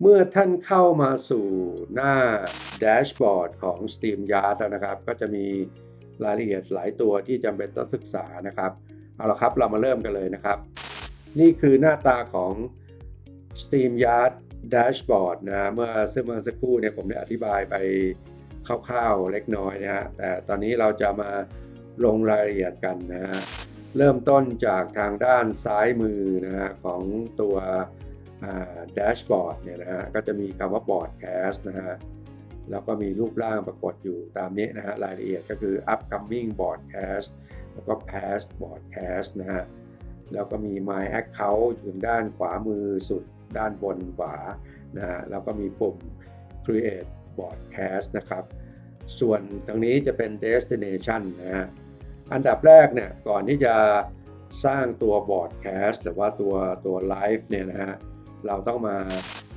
เมื่อท่านเข้ามาสู่หน้าแดชบอร์ดของ StreamYard นะครับ ก็จะมีรายละเอียดหลายตัวที่จำเป็นต้องศึกษานะครับ เอาละครับเรามาเริ่มกันเลยนะครับ นี่คือหน้าตาของ StreamYard Dashboard นะเมื่อซึ่งเมื่อสักครู่เนี่ยผมได้อธิบายไปคร่าวๆเล็กน้อยนะฮะแต่ตอนนี้เราจะมาลงรายละเอียดกันนะฮะเริ่มต้นจากทางด้านซ้ายมือนะฮะของตัว แดชบอร์ดเนี่ยนะฮะก็จะมีคำว่า Broadcast นะฮะแล้วก็มีรูปร่างปรากฏอยู่ตามนี้นะฮะรายละเอียดก็คือ upcoming broadcast แล้วก็ past broadcast นะฮะแล้วก็มี my account อยู่ด้านขวามือสุดด้านบนขวานะฮะแล้วก็มีปุ่ม create broadcast นะครับ ส่วนตรงนี้จะเป็น destination นะฮะอันดับแรกเนี่ยก่อนที่จะสร้างตัว broadcast หรือว่าตัวตัว live เนี่ยนะฮะ เราต้องมา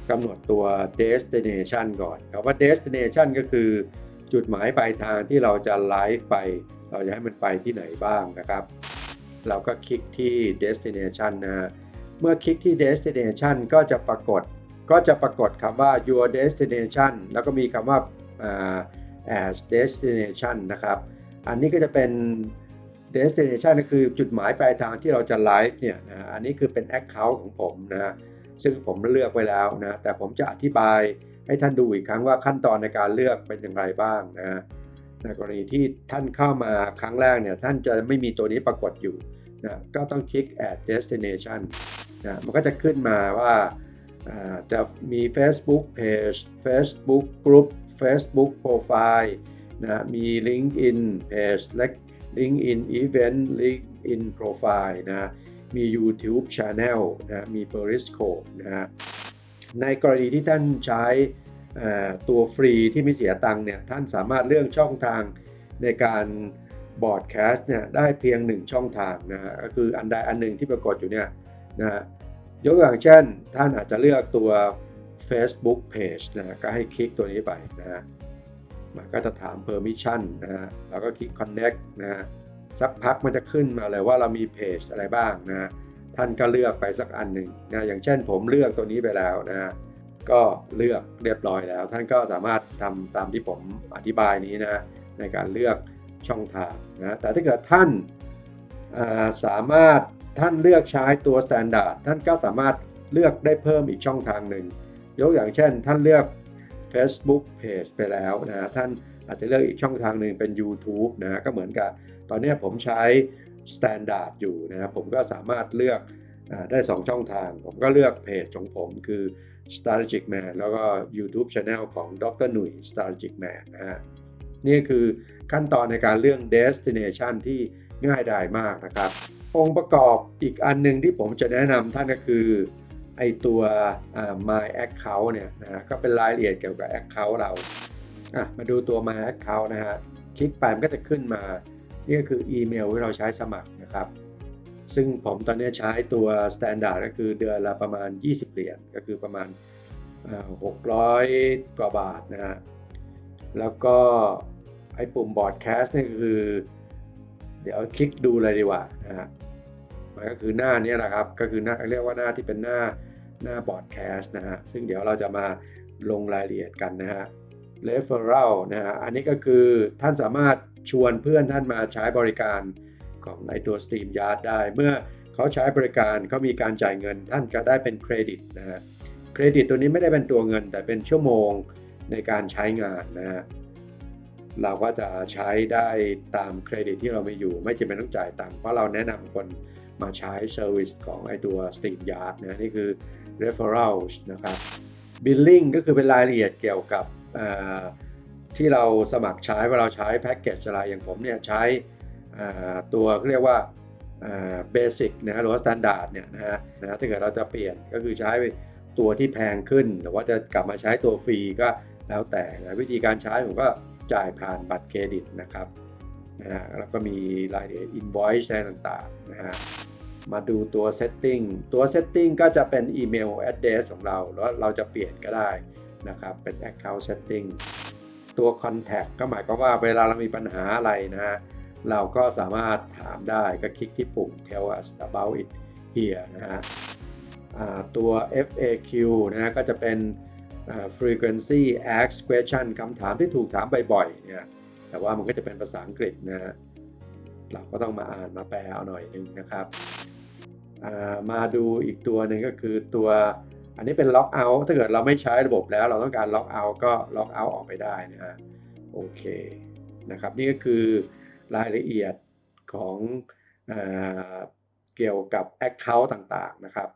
กำหนดตัว destination ก่อนคำว่า destination ก็คือจุดหมายปลายทางที่เราจะไลฟ์ไป เราจะให้มันไปที่ไหนบ้างนะครับ เราก็คลิกที่ destination นะ เมื่อคลิกที่ destination ก็จะปรากฏ ก็จะปรากฏคำว่า your destination แล้วก็มีคำว่า as destination นะครับ อันนี้ก็จะเป็น destination ก็คือจุดหมายปลายทางที่เราจะไลฟ์เนี่ยนะ อันนี้คือเป็น account ของผมนะ ซึ่งผมเลือกไว้แล้วนะ แต่ผมจะอธิบายให้ท่านดูอีกครั้งว่าขั้นตอนในการเลือกเป็นอย่างไรบ้างนะในกรณีที่ท่านเข้ามาครั้งแรกเนี่ยท่านจะไม่มีตัวนี้ปรากฏอยู่นะก็ต้องคลิก add destination นะมันก็จะขึ้นมาว่าจะมี Facebook Page Facebook Group Facebook Profile นะมี LinkedIn Page และ LinkedIn Event LinkedIn Profile นะ มี YouTube Channel นะมี Periscope นะฮะในกรณีที่ท่านใช้ตัวฟรีที่ไม่เสียตังค์เนี่ยท่านสามารถเลือกช่องทางในการบอร์ดแคสต์เนี่ยได้เพียง1ช่องทางนะฮะก็คืออันใดอันหนึ่งที่ปรากฏอยู่เนี่ยนะฮะยกตัวอย่างเช่น ท่านอาจจะเลือกตัว Facebook Page นะก็ให้คลิกตัวนี้ไปนะฮะมันก็จะถาม Permission นะฮะแล้วก็คลิก Connect นะฮะ สักพักมันจะขึ้นมาเลยว่าเรามีเพจอะไรบ้างนะ ท่านก็เลือกไปสักอันหนึ่งนะอย่างเช่นผมเลือกตัวนี้ไปแล้วนะก็เลือกเรียบร้อยแล้ว ท่านก็สามารถทำตามที่ผมอธิบายนี้นะในการเลือกช่องทางนะแต่ถ้าเกิดท่านสามารถท่านเลือกใช้ตัว Standard ท่านก็สามารถเลือกได้เพิ่มอีกช่องทางหนึ่งยกอย่างเช่น ท่านเลือก Facebook Page ไปแล้วนะท่านอาจจะเลือกอีกช่องทางหนึ่งเป็น YouTube นะก็เหมือนกับ ตอนนี้ผมใช้ Standard อยู่นะครับผมก็สามารถเลือกอได้ 2 ช่องทาง ผมก็เลือกเพจของผมคือ Strategic Man แล้วก็ YouTube Channel ของดรหนุ่ย Strategic Man นะฮะนี่คือขั้นตอนในการเรื่อง Destination ที่ง่ายดายมากนะครับ องค์ประกอบอีกอันหนึ่งที่ผมจะแนะนำท่านก็คือไอตัว My Account เนี่ยนะก็เป็นรายละเอียดเกี่ยวกับ Account เรา มาดูตัว My Account นะฮะ คลิกไปมันก็จะขึ้นมา นี่ก็คืออีเมลที่เราใช้สมัครนะครับ ซึ่งผมตอนนี้ใช้ตัว Standard ก็คือเดือนละประมาณ 20 เหรียญก็คือประมาณ 600 กว่าบาทนะฮะแล้วก็ไอ้ปุ่ม Broadcast นี่คือ เดี๋ยวคลิกดูเลยดีกว่านะฮะมันก็คือหน้านี้แหละครับ ก็คือหน้าเรียกว่าหน้าที่เป็นหน้าหน้า Broadcast นะฮะซึ่งเดี๋ยวเราจะมาลงรายละเอียดกันนะฮะ referral นะฮะอันนี้ก็คือท่านสามารถ ชวนเพื่อนท่านมาใช้บริการของไอตัว StreamYard ได้ เมื่อเขาใช้บริการเขามีการจ่ายเงินท่านก็ได้เป็นเครดิตนะฮะเครดิตตัวนี้ไม่ได้เป็นตัวเงิน แต่เป็นชั่วโมงในการใช้งานนะฮะเราก็จะใช้ได้ตามเครดิตที่เราไม่อยู่ ไม่จำเป็นต้องจ่ายตังค์เพราะเราแนะนำคนมาใช้เซอร์วิสของไอตัว StreamYard นะนี่คือ referral นะครับ billing ก็คือเป็นรายละเอียดเกี่ยวกับ ที่เราสมัครใช้เว่าเราใช้แพ็กเกจอะไรอย่างผมเนี่ยใช้ตัวเรียกว่าเบสิกนะฮะหรือว่าสแตนดาร์ดเนี่ยนะฮะถ้าเกิดเราจะเปลี่ยนก็คือใช้ตัวที่แพงขึ้น หรือว่าจะกลับมาใช้ตัวฟรีก็แล้วแต่นะวิธีการใช้ผมก็จ่ายผ่านบัตรเครดิตนะครับนะฮะแล้วก็มีรายละเอียด invoice อะไรต่างๆนะฮะมาดูตัว setting ตัว setting ก็จะเป็นอีเมล address ของเรา แล้วเราจะเปลี่ยนก็ได้นะครับ เป็น account setting ตัว contact ก็หมายความว่าเวลาเรามีปัญหาอะไรนะฮะเราก็สามารถถามได้ก็คลิกที่ปุ่ม tell us about it here นะฮะตัว FAQ นะฮะก็จะเป็น frequency asked question คำถามที่ถูกถามบ่อยๆเนี่ยแต่ว่ามันก็จะเป็นภาษาอังกฤษนะฮะเราก็ต้องมาอ่านมาแปลเอาหน่อยหนึงนะครับ มาดูอีกตัวหนึ่งก็คือตัว อันนี้เป็นล็อกเอาท์ถ้าเกิดเราไม่ใช้ระบบแล้ว เราต้องการล็อกเอาท์ก็ล็อกเอาท์ออกไปได้นะฮะโอเคนะครับนี่ก็คือรายละเอียดของอเกี่ยวกับ Account ต่างๆนะครับ